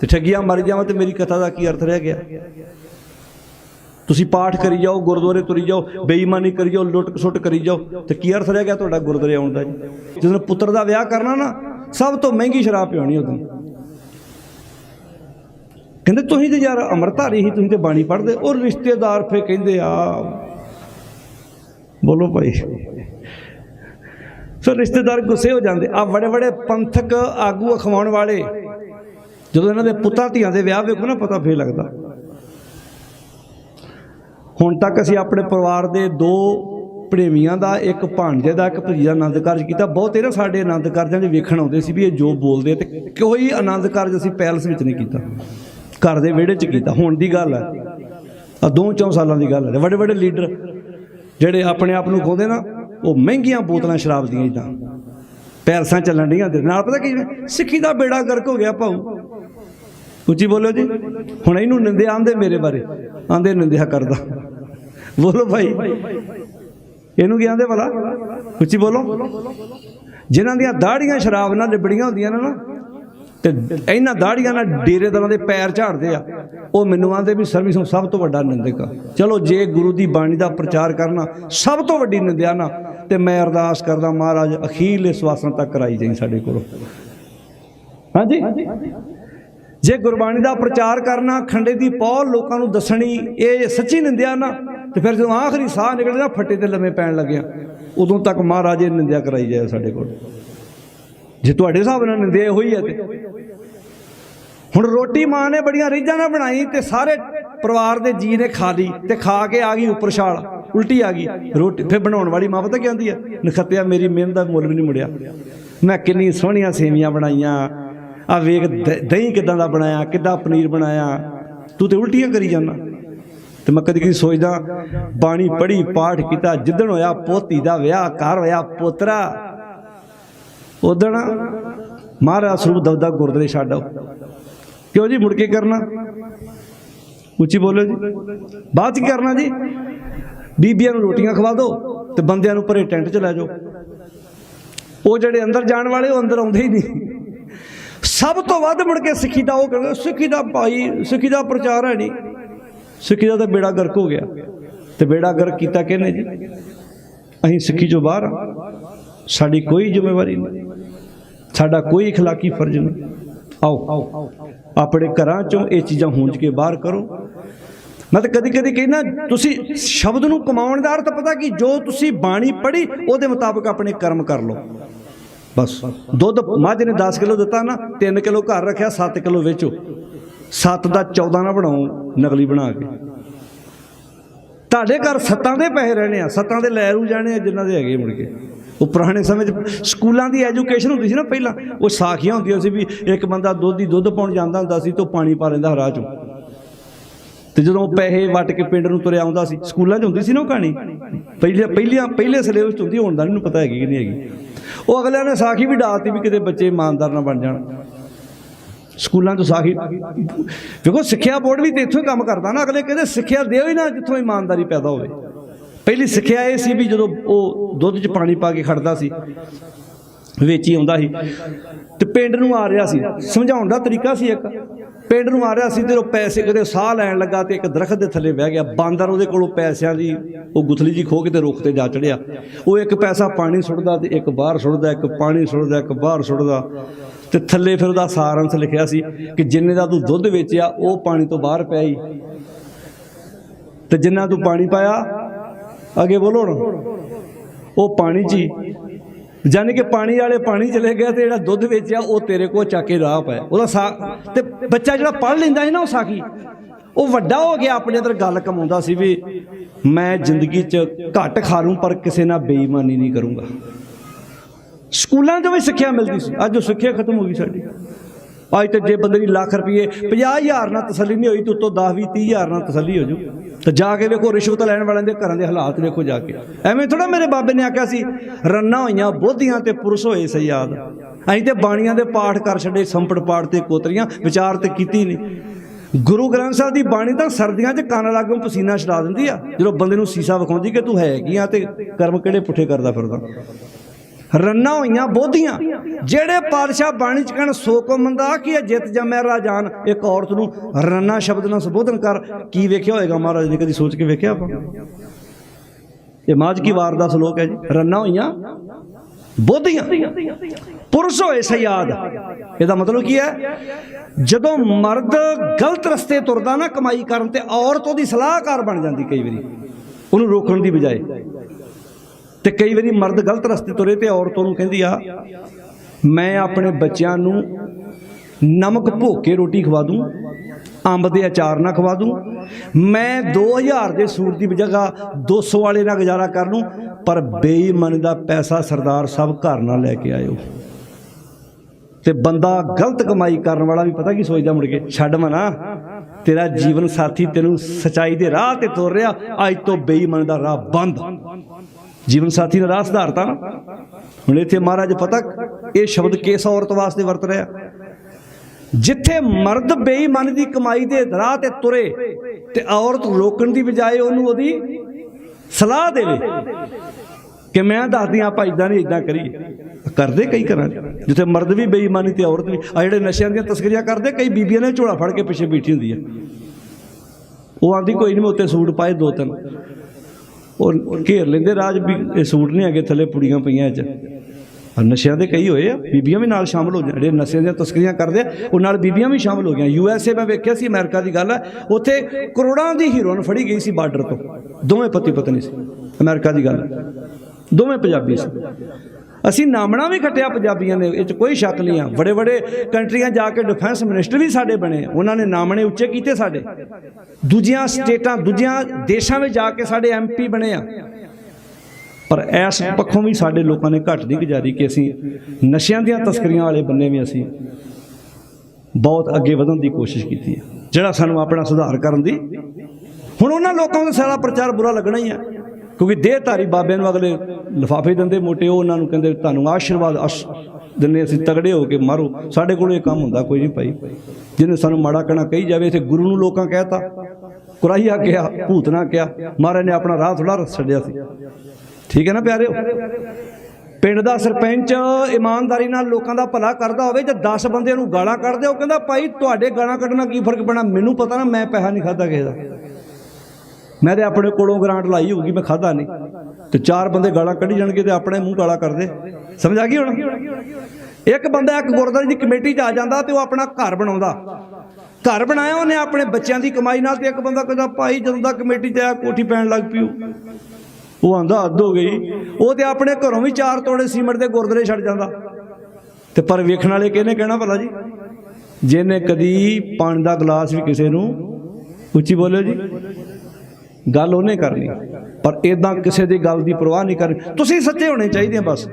ਤੇ ਠੱਗੀਆਂ ਮਰ ਜਾਵਾਂ ਤੇ ਮੇਰੀ ਕਥਾ ਦਾ ਕੀ ਅਰਥ ਰਹਿ ਗਿਆ? ਤੁਸੀਂ ਪਾਠ ਕਰੀ ਜਾਓ, ਗੁਰਦੁਆਰੇ ਤੁਰੀ ਜਾਓ, ਬੇਈਮਾਨੀ ਕਰੀ ਜਾਓ ਲੁੱਟ ਸੁੱਟ ਕਰੀ ਜਾਓ, ਤੇ ਕੀ ਅਰਥ ਰਹਿ ਗਿਆ ਤੁਹਾਡਾ ਗੁਰਦੁਆਰੇ ਆਉਣ ਦਾ ਜੀ? ਜਦੋਂ ਪੁੱਤਰ ਦਾ ਵਿਆਹ ਕਰਨਾ ਨਾ, ਸਭ ਤੋਂ ਮਹਿੰਗੀ ਸ਼ਰਾਬ ਪਿਉਣੀ ਉਦੋਂ ਕਹਿੰਦੇ ਤੁਸੀਂ ਤੇ ਯਾਰ ਅੰਮ੍ਰਿਤਧਾਰੀ ਹੀ ਤੁਸੀਂ ਤੇ ਬਾਣੀ ਪੜ੍ਹਦੇ, ਉਹ ਰਿਸ਼ਤੇਦਾਰ ਫੇ ਕਹਿੰਦੇ ਆ, ਬੋਲੋ ਭਾਈ। ਫਿਰ ਰਿਸ਼ਤੇਦਾਰ ਗੁੱਸੇ ਹੋ ਜਾਂਦੇ ਆ ਬੜੇ ਬੜੇ ਪੰਥਕ ਆਗੂ ਅਖਵਾਉਣ ਵਾਲੇ ਜਦੋਂ ਇਹਨਾਂ ਦੇ ਪੁੱਤਾਂ ਧੀਆਂ ਦੇ ਵਿਆਹ ਵੇਖੋ ਨਾ, ਪਤਾ ਫੇਰ ਲੱਗਦਾ। ਹੁਣ ਤੱਕ ਅਸੀਂ ਆਪਣੇ ਪਰਿਵਾਰ ਦੇ ਦੋ ਪ੍ਰੇਮੀਆਂ ਦਾ, ਇੱਕ ਭਾਣਜੇ ਦਾ, ਇੱਕ ਭਤੀਜਾ ਆਨੰਦ ਕਾਰਜ ਕੀਤਾ। ਬਹੁਤ ਇਹ ਨਾ ਸਾਡੇ ਆਨੰਦ ਕਾਰਜਾਂ 'ਚ ਵੇਖਣ ਆਉਂਦੇ ਸੀ ਵੀ ਇਹ ਜੋ ਬੋਲਦੇ ਤੇ ਕੋਈ ਆਨੰਦ ਕਾਰਜ ਅਸੀਂ ਪੈਲਸ ਵਿੱਚ ਨਹੀਂ ਕੀਤਾ। ਘਰ ਦੇ ਵਿਹੜੇ 'ਚ ਕੀਤਾ। ਹੁਣ ਦੀ ਗੱਲ ਹੈ। ਆ ਦੋ ਚੌਂ ਸਾਲਾਂ ਦੀ ਗੱਲ ਹੈ। ਵੱਡੇ ਵੱਡੇ ਲੀਡਰ ਜਿਹੜੇ ਆਪਣੇ ਆਪ ਨੂੰ ਕਹਿੰਦੇ ਨਾ, ਉਹ ਮਹਿੰਗੀਆਂ ਬੋਤਲਾਂ ਸ਼ਰਾਬ ਦੀਆਂ ਇਦਾਂ ਪੈਲਸਾਂ ਚੱਲਣ ਡੀਆਂ ਦੇ ਨਾਲ ਪਤਾ ਕੀ ਸਿੱਖੀ ਦਾ ਬੇੜਾ ਗਰਕ ਹੋ ਗਿਆ ਭਾਉ ਉੱਚੀ ਬੋਲੋ ਜੀ। ਹੁਣ ਇਹਨੂੰ ਨਿੰਦਿਆ ਆਂਦੇ ਮੇਰੇ ਬਾਰੇ। ਆਂਦੇ ਨਿੰਦਿਆ ਕਰਦਾ। ਬੋਲੋ ਭਾਈ। ਇਹਨੂੰ ਕੀ ਆਂਦੇ ਭਲਾ? ਉੱਚੀ ਬੋਲੋ। ਜਿਨ੍ਹਾਂ ਦੀਆਂ ਦਾੜੀਆਂ ਸ਼ਰਾਬ ਨਾਲ ਲਿਬੜੀਆਂ ਹੁੰਦੀਆਂ ਨੇ ਨਾ, ਤੇ ਇਹਨਾਂ ਦਾੜੀਆਂ ਨਾਲ ਡੇਰੇ ਦਰਾਂ ਦੇ ਪੈਰ ਝਾੜਦੇ ਆ, ਉਹ ਮੈਨੂੰ ਆਂਦੇ ਵੀ ਸਰਵਿਸੋਂ ਸਭ ਤੋਂ ਵੱਡਾ ਨਿੰਦਕ ਆ। ਚਲੋ ਜੇ ਗੁਰੂ ਦੀ ਬਾਣੀ ਦਾ ਪ੍ਰਚਾਰ ਕਰਨਾ, ਸਭ ਤੋਂ ਵੱਡੀ ਨਿੰਦਿਆ ਨਾ, ਤੇ ਮੈਂ ਅਰਦਾਸ ਕਰਦਾ ਮਹਾਰਾਜ ਅਖੀਰਲੇ ਸਵਾਸਾਂ ਤੱਕ ਕਰਾਈ ਜਾਈ ਸਾਡੇ ਕੋਲੋਂ। ਹਾਂਜੀ? ਜੇ ਗੁਰਬਾਣੀ ਦਾ ਪ੍ਰਚਾਰ ਕਰਨਾ, ਖੰਡੇ ਦੀ ਪੌਲ ਲੋਕਾਂ ਨੂੰ ਦੱਸਣੀ, ਇਹ ਸੱਚੀ ਨਿੰਦਿਆ ਨਾ, ਤੇ ਫਿਰ ਜਦੋਂ ਆਖਰੀ ਸਾਹ ਨਿਕਲੇ ਨਾ, ਫੱਟੇ ਤੇ ਲੰਮੇ ਪੈਣ ਲੱਗਿਆ। ਉਦੋਂ ਤੱਕ ਮਹਾਰਾਜੇ ਨਿੰਦਿਆ ਕਰਾਈ ਜਾਏ ਸਾਡੇ ਕੋਲ। ਜੇ ਤੁਹਾਡੇ ਹਿਸਾਬ ਨਾਲ ਨਿੰਦਿਆ ਹੋਈ ਹੈ ਤੇ। ਹੁਣ ਰੋਟੀ ਮਾਂ ਨੇ ਬੜੀਆਂ ਰੀਝਾਂ ਨਾਲ ਬਣਾਈ ਤੇ ਸਾਰੇ ਪਰਿਵਾਰ ਦੇ ਜੀ ਨੇ ਖਾ ਲਈ ਤੇ ਖਾ ਕੇ ਆ ਗਈ ਉੱਪਰ ਛਾਲ, ਉਲਟੀ ਆ ਗਈ। ਰੋਟੀ ਫਿਰ ਬਣਾਉਣ ਵਾਲੀ ਮਾਂ ਪਤਾ ਕੀ ਆਂਦੀ ਹੈ? ਨਖੱਤਿਆ, ਮੇਰੀ ਮਿਹਨਤ ਦਾ ਮੁੱਲ ਵੀ ਨਹੀਂ ਮੁੜਿਆ। ਮੈਂ ਕਿੰਨੀ ਸੋਹਣੀਆਂ ਸੇਵੀਆਂ ਬਣਾਈਆਂ ਆ ਵੇਖ, ਦ- ਦਹੀਂ ਕਿਦਾਂ ਦਾ ਬਣਾਇਆ, ਕਿੱਦਾਂ ਪਨੀਰ ਬਣਾਇਆ। ਤੂੰ ਤੇ ਉਲਟੀਆਂ ਕਰੀ ਜਾਂਦਾ। ਤੇ ਮੈਂ ਕਦੇ ਕਦੀ ਸੋਚਦਾ, ਬਾਣੀ ਪੜ੍ਹੀ, ਪਾਠ ਕੀਤਾ, ਜਿੱਦਣ ਹੋਇਆ ਪੋਤੀ ਦਾ ਵਿਆਹ, ਘਰ ਹੋਇਆ ਪੋਤਰਾ। ਉਦਣ ਮਹਾਰਾਜ ਸਰੂਪ ਦਵਦਾ ਗੁਰਦੁਆਰੇ ਛੱਡ ਆਓ। ਕਿਉਂ ਜੀ ਮੁੜ ਕੇ ਕਰਨਾ? ਉੱਚੀ ਬੋਲੋ ਜੀ। ਬਾਅਦ ਚ ਕਰਨਾ ਜੀ? ਬੀਬੀਆਂ ਨੂੰ ਰੋਟੀਆਂ ਖਵਾ ਦਿਓ ਤੇ ਬੰਦਿਆਂ ਨੂੰ ਪਰੇ ਟੈਂਟ ਚ ਲੈ ਜਾਓ। ਉਹ ਜਿਹੜੇ ਅੰਦਰ ਜਾਣ ਵਾਲੇ, ਉਹ ਅੰਦਰ ਆਉਂਦੇ ਹੀ ਨਹੀਂ। ਸਭ ਤੋਂ ਵੱਧ ਮੁੜ ਕੇ ਸਿੱਖੀ ਦਾ ਉਹ ਕਹਿੰਦੇ ਸਿੱਖੀ ਦਾ ਭਾਈ ਸਿੱਖੀ ਦਾ ਪ੍ਰਚਾਰ ਹੈ ਨਹੀਂ ਸਿੱਖੀ ਦਾ ਤਾਂ ਬੇੜਾ ਗਰਕ ਹੋ ਗਿਆ ਤੇ ਬੇੜਾ ਗਰਕ ਕੀਤਾ ਕਿਹਨੇ ਜੀ ਅਸੀਂ ਸਿੱਖੀ ਚੋਂ ਬਾਹਰ ਆ ਸਾਡੀ ਕੋਈ ਜ਼ਿੰਮੇਵਾਰੀ ਨਹੀਂ ਸਾਡਾ ਕੋਈ اخلاقی ਫਰਜ਼ ਨਹੀਂ ਆਓ ਆਪਣੇ ਘਰਾਂ ਚੋਂ ਇਹ ਚੀਜ਼ਾਂ ਹੁੰਜ ਕੇ ਬਾਹਰ ਕਰੋ ਮੈਂ ਤਾਂ ਕਦੀ ਕਦੀ ਕਹਿੰਦਾ ਤੁਸੀਂ ਸ਼ਬਦ ਨੂੰ ਕਮਾਉਣ ਦਾ ਅਰਥ ਪਤਾ ਕੀ ਜੋ ਤੁਸੀਂ ਬਾਣੀ ਪੜ੍ਹੀ ਉਹਦੇ ਮੁਤਾਬਕ ਆਪਣੇ ਕਰਮ ਕਰ ਲਓ ਬਸ। ਦੁੱਧ ਮੱਝ ਨੇ 10 ਕਿਲੋ ਦਿੱਤਾ ਨਾ 3 ਕਿਲੋ ਘਰ ਰੱਖਿਆ 7 ਕਿਲੋ ਵੇਚੋ। 7 ਦਾ 14 ਨਾ ਬਣਾਓ, ਨਕਲੀ ਬਣਾ ਕੇ। ਤੁਹਾਡੇ ਘਰ ਸੱਤਾਂ ਦੇ ਪੈਸੇ ਰਹਿਣੇ ਆ, ਸੱਤਾਂ ਦੇ ਲੈ ਰੂ ਜਾਣੇ ਆ ਜਿਨ੍ਹਾਂ ਦੇ ਹੈਗੇ ਮੁੜ ਕੇ। ਉਹ ਪੁਰਾਣੇ ਸਮੇਂ 'ਚ ਸਕੂਲਾਂ ਦੀ ਐਜੂਕੇਸ਼ਨ ਹੁੰਦੀ ਸੀ ਨਾ ਪਹਿਲਾਂ, ਉਹ ਸਾਖੀਆਂ ਹੁੰਦੀਆਂ ਸੀ ਵੀ ਇੱਕ ਬੰਦਾ ਦੁੱਧ ਦੀ ਦੁੱਧ ਪਾਉਣ ਜਾਂਦਾ ਹੁੰਦਾ ਸੀ ਤੇ ਉਹ ਪਾਣੀ ਪਾ ਲੈਂਦਾ ਹਰਾ ਚੋਂ। ਤੇ ਜਦੋਂ ਪੈਸੇ ਵਟ ਕੇ ਪਿੰਡ ਨੂੰ ਤੁਰਿਆ ਆਉਂਦਾ ਸੀ, ਸਕੂਲਾਂ 'ਚ ਹੁੰਦੀ ਸੀ ਨਾ ਉਹ ਕਹਾਣੀ? ਪਹਿਲੇ ਪਹਿਲੀਆਂ ਪਹਿਲੇ ਸਿਲੇਬਸ 'ਚ ਹੁੰਦੀ, ਹੁਣ ਦਾ ਨਹੀਂ ਪਤਾ ਹੈਗੀ ਕਿ ਨਹੀਂ ਹੈਗੀ। ਉਹ ਅਗਲਿਆਂ ਨੇ ਸਾਖੀ ਵੀ ਡਾਲਤੀ ਵੀ ਕਿਤੇ ਬੱਚੇ ਇਮਾਨਦਾਰ ਨਾ ਬਣ ਜਾਣ। ਸਕੂਲਾਂ ਤੋਂ ਸਾਖੀ ਦੇਖੋ ਸਿੱਖਿਆ ਬੋਰਡ ਵੀ ਤੇ ਇੱਥੋਂ ਹੀ ਕੰਮ ਕਰਦਾ ਨਾ, ਅਗਲੇ ਕਹਿੰਦੇ ਸਿੱਖਿਆ ਦਿਓ ਹੀ ਨਾ ਜਿੱਥੋਂ ਇਮਾਨਦਾਰੀ ਪੈਦਾ ਹੋਵੇ। ਪਹਿਲੀ ਸਿੱਖਿਆ ਇਹ ਸੀ ਵੀ ਜਦੋਂ ਉਹ ਦੁੱਧ 'ਚ ਪਾਣੀ ਪਾ ਕੇ ਖੜਦਾ ਸੀ ਵਿੱਚ ਹੀ ਆਉਂਦਾ ਸੀ। ਤੇ ਪਿੰਡ ਨੂੰ ਆ ਰਿਹਾ ਸੀ। ਸਮਝਾਉਣ ਦਾ ਤਰੀਕਾ ਸੀ ਇੱਕ। ਪਿੰਡ ਨੂੰ ਆ ਰਿਹਾ ਸੀ ਤੇ ਉਹ ਪੈਸੇ ਕਿਤੇ ਸਾਹ ਲੈਣ ਲੱਗਾ ਤੇ ਇੱਕ ਦਰਖਤ ਦੇ ਥੱਲੇ ਬਹਿ ਗਿਆ। ਬਾਂਦਰ ਉਹਦੇ ਕੋਲੋਂ ਪੈਸਿਆਂ ਦੀ ਉਹ ਗੁਥਲੀ ਜੀ ਖੋ ਕੇ ਤੇ ਰੁੱਖ ਤੇ ਜਾ ਚੜਿਆ। ਉਹ ਇੱਕ ਪੈਸਾ ਪਾਣੀ ਸੁੱਟਦਾ ਤੇ ਇੱਕ ਬਾਹਰ ਸੁੱਟਦਾ, ਇੱਕ ਪਾਣੀ ਸੁੱਟਦਾ, ਇੱਕ ਬਾਹਰ ਸੁੱਟਦਾ। ਤੇ ਥੱਲੇ ਫਿਰ ਉਹਦਾ ਸਾਰੰਸ਼ ਲਿਖਿਆ ਸੀ ਕਿ ਜਿੰਨੇ ਦਾ ਤੂੰ ਦੁੱਧ ਵੇਚਿਆ, ਉਹ ਪਾਣੀ ਤੋਂ ਬਾਹਰ ਪਿਆ ਹੀ ਤੇ ਜਿੰਨਾ ਤੂੰ ਪਾਣੀ ਪਾਇਆ, ਅੱਗੇ ਬੋਲੋ ਉਹ ਪਾਣੀ 'ਚ ਹੀ ਕਿ ਪਾਣੀ ਵਾਲੇ ਪਾਣੀ ਚਲੇ ਗਿਆ ਤੇ ਜਿਹੜਾ ਦੁੱਧ ਵੇਚਿਆ ਉਹ ਤੇਰੇ ਕੋਲ ਚੱਕ ਕੇ ਰਾਹ ਪਿਆ ਉਹਦਾ ਸਾ ਤੇ ਬੱਚਾ ਜਿਹੜਾ ਪੜ੍ਹ ਲੈਂਦਾ ਸੀ ਨਾ ਉਹ ਸਾਖੀ, ਉਹ ਵੱਡਾ ਹੋ ਗਿਆ, ਆਪਣੇ ਅੰਦਰ ਗੱਲ ਕਮਾਉਂਦਾ ਸੀ ਵੀ ਮੈਂ ਜ਼ਿੰਦਗੀ 'ਚ ਘੱਟ ਖਾ ਲੂੰ ਪਰ ਕਿਸੇ ਨਾਲ ਬੇਈਮਾਨੀ ਨਹੀਂ ਕਰੂੰਗਾ। ਸਕੂਲਾਂ 'ਚ ਵੀ ਸਿੱਖਿਆ ਮਿਲਦੀ ਸੀ। ਅੱਜ ਉਹ ਸਿੱਖਿਆ ਖਤਮ ਹੋ ਗਈ ਸਾਡੀ। ਅੱਜ ਤੇ ਜੇ ਬੰਦੇ ਦੀ ਲੱਖ ਰੁਪਏ 50000 ਨਾਲ ਤਸੱਲੀ ਨਹੀਂ ਹੋਈ, ਤੇ ਉੱਤੋਂ 10 20 30000 ਨਾਲ ਤਸੱਲੀ ਹੋ ਜੂ ਤਾਂ ਜਾ ਕੇ ਵੇਖੋ ਰਿਸ਼ਵਤ ਲੈਣ ਵਾਲਿਆਂ ਦੇ ਘਰਾਂ ਦੇ ਹਾਲਾਤ ਵੇਖੋ ਜਾ ਕੇ। ਐਵੇਂ ਥੋੜਾ ਮੇਰੇ ਬਾਬੇ ਨੇ ਆਖਿਆ ਸੀ, ਰੰਨਾ ਹੋਈਆਂ, ਬੋਧੀਆਂ ਤੇ ਪੁਰਸ਼ ਹੋਏ ਸਯਾਦ ਅਸੀਂ ਤੇ ਬਾਣੀਆਂ ਦੇ ਪਾਠ ਕਰ ਛੱਡੇ ਸੰਪੜ ਪਾਠ ਤੇ ਕੋਤਰੀਆਂ, ਵਿਚਾਰ ਤੇ ਕੀਤੀ ਨਹੀਂ ਗੁਰੂ ਗ੍ਰੰਥ ਸਾਹਿਬ ਦੀ ਬਾਣੀ ਤਾਂ ਸਰਦੀਆਂ 'ਚ ਕੰਨ ਲਾਗੋਂ ਪਸੀਨਾ ਛਡਾ ਦਿੰਦੀ ਆ, ਜਦੋਂ ਬੰਦੇ ਨੂੰ ਸੀਸਾ ਵਿਖਾਉਂਦੀ ਕਿ ਤੂੰ ਹੈ ਕੀ ਆ ਤੇ ਕਰਮ ਕਿਹੜੇ ਪੁੱਠੇ ਕਰਦਾ ਫਿਰਦਾ। ਰੰਨਾ ਹੋਈਆਂ ਬੋਧੀਆਂ। ਜਿਹੜੇ ਪਾਤਸ਼ਾਹ ਬਾਣੀ ਚ ਕਹਿਣ, ਸੋ ਕੋ ਮੰਦਾ ਕੀ ਹੈ ਜਿਤ ਜਮੈ ਰਾਜਾਨ। ਇੱਕ ਔਰਤ ਨੂੰ ਰੰਨਾ ਸ਼ਬਦ ਨਾਲ ਸੰਬੋਧਨ ਕਰ, ਕੀ ਵੇਖਿਆ ਹੋਏਗਾ ਮਹਾਰਾਜ ਨੇ, ਕਦੀ ਸੋਚ ਕੇ ਵੇਖਿਆ ਆਪਾਂ? ਇਹ ਮਾਜ ਕੀ ਵਾਰ ਦਾ ਸ਼ਲੋਕ ਹੈ ਜੀ? ਰੰਨਾ ਹੋਈਆਂ ਬੋਧੀਆਂ। ਪੁਰਸ਼ ਹੋਏ ਸਯਾਦ। ਇਹਦਾ ਮਤਲਬ ਕੀ ਹੈ? ਜਦੋਂ ਮਰਦ ਗਲਤ ਰਸਤੇ ਤੁਰਦਾ ਨਾ ਕਮਾਈ ਕਰਨ ਤੇ ਔਰਤ ਉਹਦੀ ਸਲਾਹਕਾਰ ਬਣ ਜਾਂਦੀ ਕਈ ਵਾਰੀ। ਉਹਨੂੰ ਰੋਕਣ ਦੀ ਬਜਾਏ। ਤੇ ਕਈ ਵਾਰੀ ਮਰਦ ਗਲਤ ਰਸਤੇ ਤੁਰੇ ਤੇ ਔਰਤ ਉਹਨੂੰ ਕਹਿੰਦੀ ਆ, ਮੈਂ ਆਪਣੇ ਬੱਚਿਆਂ ਨੂੰ ਨਮਕ ਭੋਗ ਕੇ ਰੋਟੀ ਖਵਾ ਦੂੰ, ਅੰਬ ਦੇ ਅਚਾਰ ਨਾਲ ਖਵਾ ਦੂੰ, ਮੈਂ 2000 ਦੇ ਸੂਟ ਦੀ ਜਗ੍ਹਾ 200 ਵਾਲੇ ਨਾਲ ਗੁਜ਼ਾਰਾ ਕਰ ਲੂੰ, ਪਰ ਬੇਈਮਾਨੀ ਦਾ ਪੈਸਾ ਸਰਦਾਰ ਸਾਹਿਬ ਘਰ ਨਾਲ ਲੈ ਕੇ ਆਇਓ। ਤੇ ਬੰਦਾ ਗਲਤ ਕਮਾਈ ਕਰਨ ਵਾਲਾ ਵੀ ਪਤਾ ਕੀ ਸੋਚਦਾ ਮੁੜ ਕੇ, ਛੱਡ ਮਨਾ, ਤੇਰਾ ਜੀਵਨ ਸਾਥੀ ਤੈਨੂੰ ਸਚਾਈ ਦੇ ਰਾਹ ਤੇ ਤੁਰ ਰਿਹਾ, ਅੱਜ ਤੋਂ ਬੇਈਮਾਨੀ ਦਾ ਰਾਹ ਬੰਦ। ਜੀਵਨ ਸਾਥੀ ਨੇ ਰਾਹ ਸੁਧਾਰਤਾ। ਹੁਣ ਇੱਥੇ ਮਹਾਰਾਜ ਪਤਾ ਇਹ ਸ਼ਬਦ ਕਿਸ ਔਰਤ ਵਾਸਤੇ ਵਰਤ ਰਿਹਾ? ਜਿੱਥੇ ਮਰਦ ਬੇਈਮਾਨੀ ਦੀ ਕਮਾਈ ਦੇ ਰਾਹ ਤੇ ਤੁਰੇ ਤੇ ਔਰਤ ਰੋਕਣ ਦੀ ਬਜਾਏ ਉਹਨੂੰ ਉਹਦੀ ਸਲਾਹ ਦੇਵੇ ਕਿ ਮੈਂ ਦੱਸਦੀ ਆ ਭਾਈ ਇਦਾਂ ਨਹੀਂ ਇਦਾਂ ਕਰੀ ਕਰਦੇ ਕਈ ਘਰਾਂ 'ਚ। ਜਿੱਥੇ ਮਰਦ ਵੀ ਬੇਈਮਾਨੀ ਤੇ ਔਰਤ ਵੀ ਆ ਜਿਹੜੇ ਨਸ਼ਿਆਂ ਦੀਆਂ ਤਸਕਰੀਆਂ ਕਰਦੇ, ਕਈ ਬੀਬੀਆਂ ਨੇ ਝੋਲਾ ਫੜ ਕੇ ਪਿੱਛੇ ਬੈਠੀ ਹੁੰਦੀ ਆ। ਉਹ ਆਂਦੀ, ਕੋਈ ਨਹੀਂ ਮੈਂ ਉੱਤੇ ਸੂਟ ਪਾਏ ਦੋ ਤਿੰਨ। ਉਹ ਘੇਰ ਲੈਂਦੇ, ਰਾਜ ਵੀ, ਇਹ ਸੂਟ ਨਹੀਂ ਹੈਗੇ ਥੱਲੇ ਪੁੜੀਆਂ ਪਈਆਂ ਇਹ ਚ। ਨਸ਼ਿਆਂ ਦੇ ਕਈ ਹੋਏ ਆ, ਬੀਬੀਆਂ ਵੀ ਨਾਲ ਸ਼ਾਮਲ ਹੋ ਜਾਂਦੇ ਜਿਹੜੇ ਨਸ਼ਿਆਂ ਦੀਆਂ ਤਸਕਰੀਆਂ ਕਰਦੇ ਆ, ਉਹ ਨਾਲ ਬੀਬੀਆਂ ਵੀ ਸ਼ਾਮਲ ਹੋ ਗਈਆਂ। ਯੂ ਐਸ ਏ ਮੈਂ ਵੇਖਿਆ ਸੀ, ਅਮਰੀਕਾ ਦੀ ਗੱਲ ਹੈ ਉੱਥੇ ਕਰੋੜਾਂ ਦੀ ਹੀਰੋਇਨ ਫੜੀ ਗਈ ਸੀ ਬਾਰਡਰ ਤੋਂ। ਦੋਵੇਂ ਪਤੀ ਪਤਨੀ ਸੀ, ਅਮਰੀਕਾ ਦੀ ਗੱਲ। ਹੈ। ਦੋਵੇਂ ਪੰਜਾਬੀ ਸੀ। ਅਸੀਂ ਨਾਮਣਾ ਵੀ ਖੱਟਿਆ ਪੰਜਾਬੀਆਂ ਦੇ ਇਹ ਚ ਕੋਈ ਸ਼ੱਕ ਨਹੀਂ ਆ। ਬੜੇ ਬੜੇ ਕੰਟਰੀਆਂ ਜਾ ਕੇ ਡਿਫੈਂਸ ਮਿਨਿਸਟਰ ਵੀ ਸਾਡੇ ਬਣੇ। ਉਹਨਾਂ ਨੇ ਨਾਮਣੇ ਉੱਚੇ ਕੀਤੇ ਸਾਡੇ। ਦੂਜੀਆਂ ਸਟੇਟਾਂ, ਦੂਜੀਆਂ ਦੇਸ਼ਾਂ ਵਿੱਚ ਜਾ ਕੇ ਸਾਡੇ ਐਮਪੀ ਬਣੇ ਆ। ਪਰ ਇਸ ਪੱਖੋਂ ਵੀ ਸਾਡੇ ਲੋਕਾਂ ਨੇ ਘੱਟ ਨਹੀਂ ਗੁਜ਼ਾਰੀ ਕਿ ਅਸੀਂ ਨਸ਼ਿਆਂ ਦੀਆਂ ਤਸਕਰੀਆਂ ਵਾਲੇ ਬੰਨੇ ਵੀ ਅਸੀਂ ਬਹੁਤ ਅੱਗੇ ਵਧਣ ਦੀ ਕੋਸ਼ਿਸ਼ ਕੀਤੀ ਹੈ ਜਿਹੜਾ ਸਾਨੂੰ ਆਪਣਾ ਸੁਧਾਰ ਕਰਨ ਦੀ। ਹੁਣ ਉਹਨਾਂ ਲੋਕਾਂ ਦਾ ਸਾਰਾ ਪ੍ਰਚਾਰ ਬੁਰਾ ਲੱਗਣਾ ਹੀ ਹੈ ਕਿਉਂਕਿ ਦੇਹਧਾਰੀ ਬਾਬਿਆਂ ਨੂੰ ਅਗਲੇ ਲਿਫਾਫੇ ਦਿੰਦੇ ਮੋਟੇ, ਉਹ ਉਹਨਾਂ ਨੂੰ ਕਹਿੰਦੇ, ਤੁਹਾਨੂੰ ਆਸ਼ੀਰਵਾਦ ਅਸ਼ ਦਿੰਦੇ ਅਸੀਂ ਤਗੜੇ ਹੋ ਕੇ ਮਾਰੋ। ਸਾਡੇ ਕੋਲ ਇਹ ਕੰਮ ਹੁੰਦਾ ਕੋਈ ਨਹੀਂ ਭਾਈ। ਜਿਹਨੇ ਸਾਨੂੰ ਮਾੜਾ ਕਹਿਣਾ ਕਹੀ ਜਾਵੇ, ਇੱਥੇ ਗੁਰੂ ਨੂੰ ਲੋਕਾਂ ਕਹਿਤਾ। ਕੁਰਾਹੀਆ ਕਿਹਾ ਭੂਤਨਾ ਕਿਹਾ। ਮਹਾਰਾਜ ਨੇ ਆਪਣਾ ਰਾਹ ਥੋੜਾ ਛੱਡਿਆ ਸੀ। ਠੀਕ ਹੈ ਨਾ ਪਿਆਰਿਓ? ਪਿੰਡ ਦਾ ਸਰਪੰਚ ਇਮਾਨਦਾਰੀ ਨਾਲ ਲੋਕਾਂ ਦਾ ਭਲਾ ਕਰਦਾ ਹੋਵੇ ਤੇ 10 ਬੰਦਿਆਂ ਨੂੰ ਗਾਲਾਂ ਕੱਢਦੇ ਉਹ ਕਹਿੰਦਾ, ਭਾਈ, ਤੁਹਾਡੇ ਗਾਲਾਂ ਕੱਢਣਾ ਕੀ ਫ਼ਰਕ ਪੈਣਾ? ਮੈਨੂੰ ਪਤਾ ਨਾ, ਮੈਂ ਪੈਸਾ ਨਹੀਂ ਖਾਦਾ ਕਿਸੇ ਦਾ। ਮੈਂ ਤੇ ਆਪਣੇ ਕੋਲੋਂ ਗ੍ਰਾਂਟ ਲਾਈ ਹੋਊਗੀ, ਮੈਂ ਖਾਦਾ ਨਹੀਂ। ਤੇ ਚਾਰ ਬੰਦੇ ਗਾਲਾਂ ਕੱਢੀ ਜਾਣਗੇ ਤੇ ਆਪਣੇ ਮੂੰਹ ਗਾਲਾਂ ਕਰਦੇ। ਸਮਝ ਆ ਗਈ ਹੁਣ? ਇੱਕ ਬੰਦਾ ਇੱਕ ਗੁਰਦੁਆਰੇ ਦੀ ਕਮੇਟੀ 'ਚ ਆ ਜਾਂਦਾ ਤੇ ਉਹ ਆਪਣਾ ਘਰ ਬਣਾਉਂਦਾ। ਘਰ ਬਣਾਇਆ ਉਹਨੇ ਆਪਣੇ ਬੱਚਿਆਂ ਦੀ ਕਮਾਈ ਨਾਲ ਤੇ ਇੱਕ ਬੰਦਾ ਕਹਿੰਦਾ, ਭਾਈ ਜਦੋਂ ਦਾ ਕਮੇਟੀ 'ਚ ਆਇਆ ਕੋਠੀ ਪੈਣ ਲੱਗ ਪਈ ਉਹ। ਉਹ ਆਂਦਾ, ਹੱਦ ਹੋ ਗਈ। ਉਹ ਤੇ ਆਪਣੇ ਘਰੋਂ ਵੀ ਚਾਰ ਤੋੜੇ ਸੀਮਟ ਦੇ ਗੁਰਦੁਆਰੇ ਛੱਡ ਜਾਂਦਾ। ਤੇ ਪਰ ਵੇਖਣ ਵਾਲੇ ਕਿਹਨੇ ਕਹਿਣਾ ਭਲਾ ਜੀ? ਜਿਹਨੇ ਕਦੀ ਪਾਣੀ ਦਾ ਗਲਾਸ ਵੀ ਕਿਸੇ ਨੂੰ ਉੱਚੀ ਬੋਲਿਓ ਜੀ। ਗੱਲ ਉਹਨੇ ਕਰਨੀ। ਪਰ ਇਦਾਂ ਕਿਸੇ ਦੀ ਗੱਲ ਦੀ ਪਰਵਾਹ ਨਹੀਂ ਕਰਨੀ। ਤੁਸੀਂ ਸੱਚੇ ਹੋਣੇ ਚਾਹੀਦੇ ਬਸ।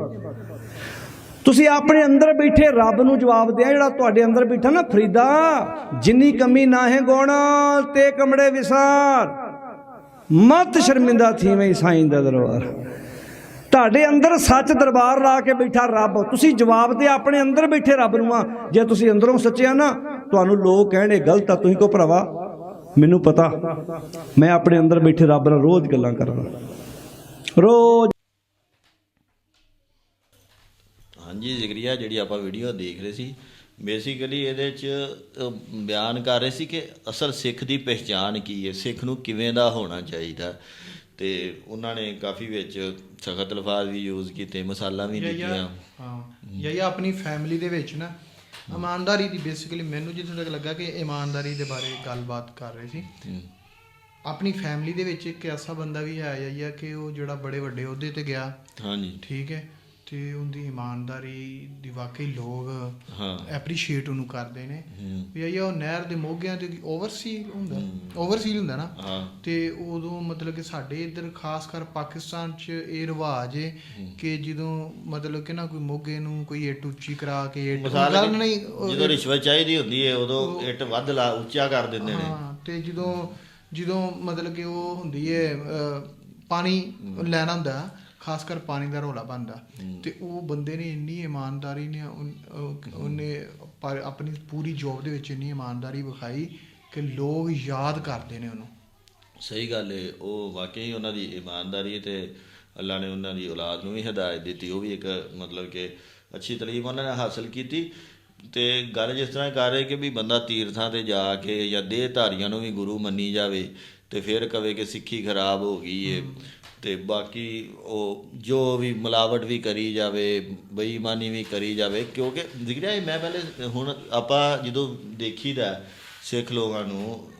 ਤੁਸੀਂ ਆਪਣੇ ਅੰਦਰ ਬੈਠੇ ਰੱਬ ਨੂੰ ਜਵਾਬ ਦਿਆ ਜਿਹੜਾ ਤੁਹਾਡੇ ਅੰਦਰ ਬੈਠਾ ਨਾ, ਫਰੀਦਾ, ਜਿੰਨੀ ਕਮੀ ਨਾ ਹੈ ਗੁਣ ਤੇ ਕਮੜੇ ਵਿਸਾਰ। ਮਤ ਸ਼ਰਮਿੰਦਾ ਥੀਵੇਂ ਸਾਈਂ ਦਾ ਦਰਬਾਰ। ਤੁਹਾਡੇ ਅੰਦਰ ਸੱਚ ਦਰਬਾਰ ਲਾ ਕੇ ਬੈਠਾ ਰੱਬ। ਤੁਸੀਂ ਜਵਾਬ ਦੇ ਆਪਣੇ ਅੰਦਰ ਬੈਠੇ ਰੱਬ ਨੂੰ ਆ। ਜੇ ਤੁਸੀਂ ਅੰਦਰੋਂ ਸੱਚਿਆ ਨਾ, ਤੁਹਾਨੂੰ ਲੋਕ ਕਹਿਣੇ ਗਲਤ ਆ, ਤੁਸੀਂ ਕੋ ਭਰਾਵਾ। ਮੈਨੂੰ ਪਤਾ। ਮੈਂ ਆਪਣੇ ਅੰਦਰ ਬੈਠੇ ਰੱਬ ਨਾਲ ਰੋਜ਼ ਗੱਲਾਂ ਕਰਦਾ ਰੋਜ਼ ਹਾਂਜੀ ਜ਼ਿਕਰੀਆ ਜਿਹੜੀ ਆਪਾਂ ਵੀਡੀਓ ਦੇਖ ਰਹੇ ਸੀ। ਬੇਸਿਕਲੀ ਇਹਦੇ ਚ ਬਿਆਨ ਕਰ ਰਹੇ ਸੀ ਕਿ ਅਸਲ ਸਿੱਖ ਦੀ ਪਹਿਚਾਨ ਕੀ ਹੈ ਸਿੱਖ ਨੂੰ ਕਿਵੇਂ ਦਾ ਹੋਣਾ ਚਾਹੀਦਾ। ਤੇ ਉਹਨਾਂ ਨੇ ਕਾਫੀ ਵਿੱਚ ਸਖਤ ਲਫ਼ਾਜ਼ ਵੀ ਯੂਜ਼ ਕੀਤੇ ਮਸਾਲਾ ਵੀ ਦਿੱਤੀਆਂ। ਹਾਂ ਜਾਂ ਆਪਣੀ ਫੈਮਿਲੀ ਦੇ ਵਿੱਚ ਨਾ ਇਮਾਨਦਾਰੀ ਦੀ ਬੇਸਿਕਲੀ ਮੈਨੂੰ ਜਿੱਥੋਂ ਤੱਕ ਲੱਗਾ ਕਿ ਇਮਾਨਦਾਰੀ ਦੇ ਬਾਰੇ ਗੱਲਬਾਤ ਕਰ ਰਹੇ ਸੀ। ਆਪਣੀ ਫੈਮਿਲੀ ਦੇ ਵਿੱਚ ਇੱਕ ਐਸਾ ਬੰਦਾ ਵੀ ਹੈ ਜਾਂ ਕਿ ਉਹ ਜਿਹੜਾ ਬੜੇ ਵੱਡੇ ਅਹੁਦੇ ਤੇ ਗਿਆ। ਹਾਂਜੀ। ਠੀਕ ਹੈ। ਤੇ ਉਹਦੀ ਇਮਾਨਦਾਰੀ ਦੀ ਵਾਕਈ ਲੋਕ ਹਾਂ। ਐਪਰੀਸ਼ੀਏਟ ਉਹਨੂੰ ਕਰਦੇ ਨੇ। ਵੀ ਇਹ ਉਹ ਨਹਿਰ ਦੇ ਮੋਗਿਆਂ ਤੇ ਓਵਰਸੀਲ ਹੁੰਦਾ। ਓਵਰਸੀਲ ਹੁੰਦਾ ਨਾ। ਤੇ ਉਦੋਂ ਮਤਲਬ ਕਿ ਸਾਡੇ ਇੱਧਰ ਖਾਸ ਕਰ ਪਾਕਿਸਤਾਨ 'ਚ ਇਹ ਰਿਵਾਜ ਹੈ। ਕਿ ਜਦੋਂ ਮਤਲਬ ਕਿ ਨਾ ਕੋਈ ਮੋਗੇ ਨੂੰ ਕੋਈ ਇੱਟ ਉੱਚੀ ਕਰਾ ਕੇ ਮਿਸਾਲ ਗੱਲ ਨਹੀਂ ਜਦੋਂ ਰਿਸ਼ਵਤ ਚਾਹੀਦੀ ਹੁੰਦੀ ਹੈ ਉਦੋਂ ਇੱਟ ਵੱਧ ਲਾ ਉੱਚਾ ਕਰ ਦਿੰਦੇ ਨੇ। ਹਾਂ ਤੇ ਜਦੋਂ ਜਦੋਂ ਮਤਲਬ ਕਿ ਉਹ ਹੁੰਦੀ ਹੈ ਅਹ, ਪਾਣੀ ਲੈਣਾ ਹੁੰਦਾ ਖਾਸ ਕਰ ਪਾਣੀ ਦਾ ਰੋਲਾ ਬੰਦਾ ਤੇ ਉਹ ਬੰਦੇ ਨੇ ਇੰਨੀ ਇਮਾਨਦਾਰੀ ਨੇ ਉਹਨੇ ਆਪਣੀ ਪੂਰੀ ਜੌਬ ਦੇ ਵਿੱਚ ਇੰਨੀ ਇਮਾਨਦਾਰੀ ਵਿਖਾਈ ਕਿ ਲੋਕ ਯਾਦ ਕਰਦੇ ਨੇ ਉਹਨੂੰ। ਸਹੀ ਗੱਲ ਹੈ ਉਹ ਵਾਕਈ ਉਹਨਾਂ ਦੀ ਇਮਾਨਦਾਰੀ ਤੇ ਅੱਲਾ ਨੇ ਉਹਨਾਂ ਦੀ ਔਲਾਦ ਨੂੰ ਵੀ ਹਦਾਇਤ ਦਿੱਤੀ। ਉਹ ਵੀ ਇੱਕ ਮਤਲਬ ਕਿ ਅੱਛੀ ਤਾਲੀਮ ਉਹਨਾਂ ਨੇ ਹਾਸਲ ਕੀਤੀ। ਤੇ ਗੱਲ ਜਿਸ ਤਰ੍ਹਾਂ ਕਰ ਰਹੇ ਕਿ ਵੀ ਬੰਦਾ ਤੀਰਥਾਂ ਤੇ ਜਾ ਕੇ ਜਾਂ ਦੇਹ ਧਾਰੀਆਂ ਨੂੰ ਵੀ ਗੁਰੂ ਮੰਨੀ ਜਾਵੇ ਤੇ ਫਿਰ ਕਵੇ ਕਿ ਸਿੱਖੀ ਖਰਾਬ ਹੋ ਗਈ ਏ। ਤੇ ਬਾਕੀ ਉਹ ਜੋ ਵੀ ਮਿਲਾਵਟ ਵੀ ਕਰੀ ਜਾਵੇ ਬੇਈਮਾਨੀ ਵੀ ਕਰੀ ਜਾਵੇ ਕਿਉਂਕਿ ਜ਼ਿਕਰਿਆ ਮੈਂ ਪਹਿਲੇ ਹੁਣ ਆਪਾਂ ਜਦੋਂ ਦੇਖੀਦਾ ਸਿੱਖ ਲੋਕਾਂ ਨੂੰ